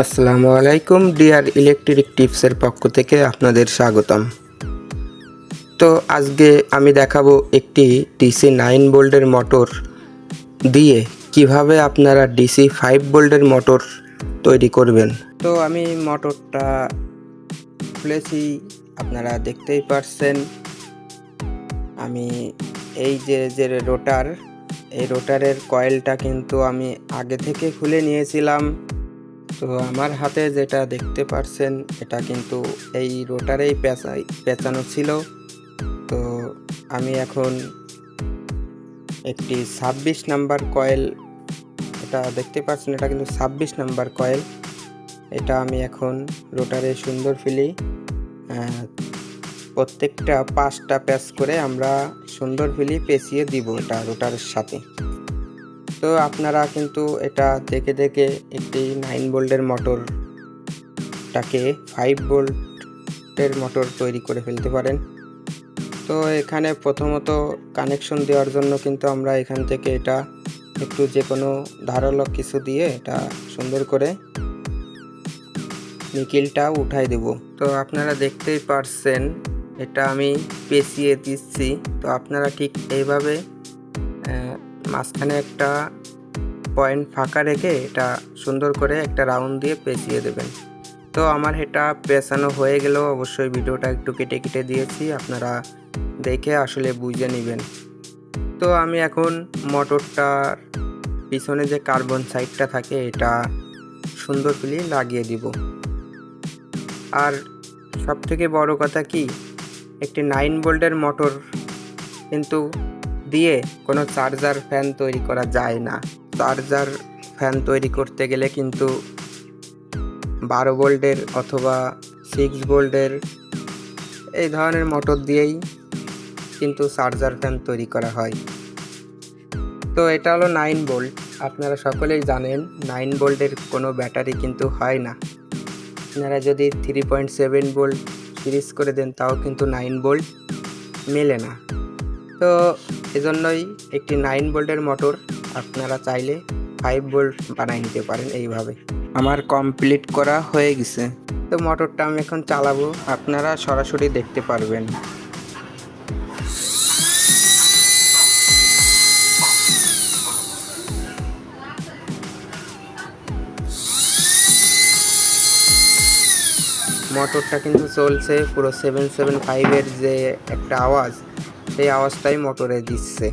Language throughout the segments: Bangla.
আসসালামু আলাইকুম ডিআর ইলেকট্রিক টিপসের পক্ষ থেকে আপনাদের স্বাগতম। তো আজকে আমি দেখাবো একটি ডিসি নাইন বোল্টের মোটর দিয়ে কীভাবে আপনারা ডিসি ফাইভ বোল্টের মোটর তৈরি করবেন। তো আমি মোটরটা খুলেছি, আপনারা দেখতেই পারছেন। আমি এই যে যে রোটার, এই রোটারের কয়েলটা কিন্তু আমি আগে থেকে খুলে নিয়েছিলাম। তো আমার হাতে যেটা দেখতে পারছেন, এটা কিন্তু এই রোটারেই পেঁচাই, পেঁচানো ছিল। তো আমি এখন একটি ছাব্বিশ নাম্বার কয়েল, এটা দেখতে পাচ্ছেন, এটা কিন্তু ছাব্বিশ নাম্বার কয়েল। এটা আমি এখন রোটারে সুন্দর ফিলি। প্রত্যেকটা পাঁচটা প্যাচ করে আমরা সুন্দর ফিলি, পেঁচিয়ে দিব এটা রোটারের সাথে। তো আপনারা কিন্তু এটা দেখে দেখে একটি নাইন ভোল্টের মোটরটাকে ফাইভ ভোল্টের মোটর তৈরি করে ফেলতে পারেন। তো এখানে প্রথমত কানেকশন দেওয়ার জন্য কিন্তু আমরা এখান থেকে এটা একটু যে কোনো ধারালো কিছু দিয়ে এটা সুন্দর করে নিকিলটা উঠাই দেব। তো আপনারা দেখতেই পারছেন, এটা আমি পেঁচিয়ে দিচ্ছি। তো আপনারা ঠিক এইভাবে মাঝখানে একটা পয়েন্ট ফাঁকা রেখে এটা সুন্দর করে একটা রাউন্ড দিয়ে পেঁচিয়ে দেবেন। তো আমার এটা পেঁচানো হয়ে গেলেও অবশ্যই ভিডিওটা একটু কেটে কেটে দিয়েছি, আপনারা দেখে আসলে বুঝে নেবেন। তো আমি এখন মোটরটার পিছনে যে কার্বন সাইডটা থাকে, এটা সুন্দর ফিলি লাগিয়ে দিব। আর সব থেকে বড় কথা কি, একটি নাইন বোল্টের মোটর কিন্তু দিয়ে কোনো চার্জার ফ্যান তৈরি করা যায় না। চার্জার ফ্যান তৈরি করতে গেলে কিন্তু বারো ভোল্টের অথবা সিক্স ভোল্টের এই ধরনের মোটর দিয়েই কিন্তু চার্জার ফ্যান তৈরি করা হয়। তো এটা হলো নাইন ভোল্ট আপনারা সকলেই জানেন নাইন ভোল্টের কোনো ব্যাটারি কিন্তু হয় না। আপনারা যদি three point seven volt series করে দেন, তাও কিন্তু নাইন ভোল্ট মেলে না। তো এজন্যই একটি নাইন ভোল্টের মোটর আপনারা চাইলে ফাইভ ভোল্ট বানিয়ে নিতে পারেন এইভাবে। আমার কমপ্লিট করা হয়ে গেছে। তো মোটরটা আমি এখন চালাবো আপনারা সরাসরি দেখতে পারবেন। মোটরটা কিন্তু চলছে পুরো সেভেন সেভেন ফাইভের যে একটা আওয়াজ সেই আওয়াজটাই মোটরে দিচ্ছে।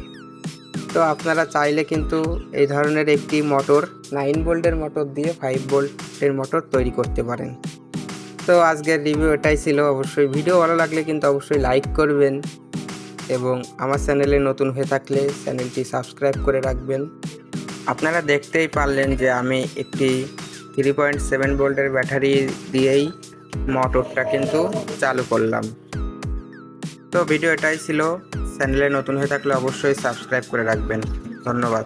তো আপনারা চাইলে কিন্তু এই ধরনের একটি মোটর নাইন বোল্টের মোটর দিয়ে ফাইভ বোল্টের মোটর তৈরি করতে পারেন। তো আজকের রিভিউ এটাই ছিল। অবশ্যই ভিডিও ভালো লাগলে কিন্তু অবশ্যই লাইক করবেন এবং আমার চ্যানেলে নতুন হয়ে থাকলে চ্যানেলটি সাবস্ক্রাইব করে রাখবেন। আপনারা দেখতেই পারলেন যে আমি একটি থ্রি পয়েন্ট সেভেন ভোল্টের ব্যাটারি দিয়েই মোটরটা কিন্তু চালু করলাম। তো ভিডিও এটাই ছিল। চ্যানেলে নতুন হয়ে থাকলে অবশ্যই সাবস্ক্রাইব করে রাখবেন। ধন্যবাদ।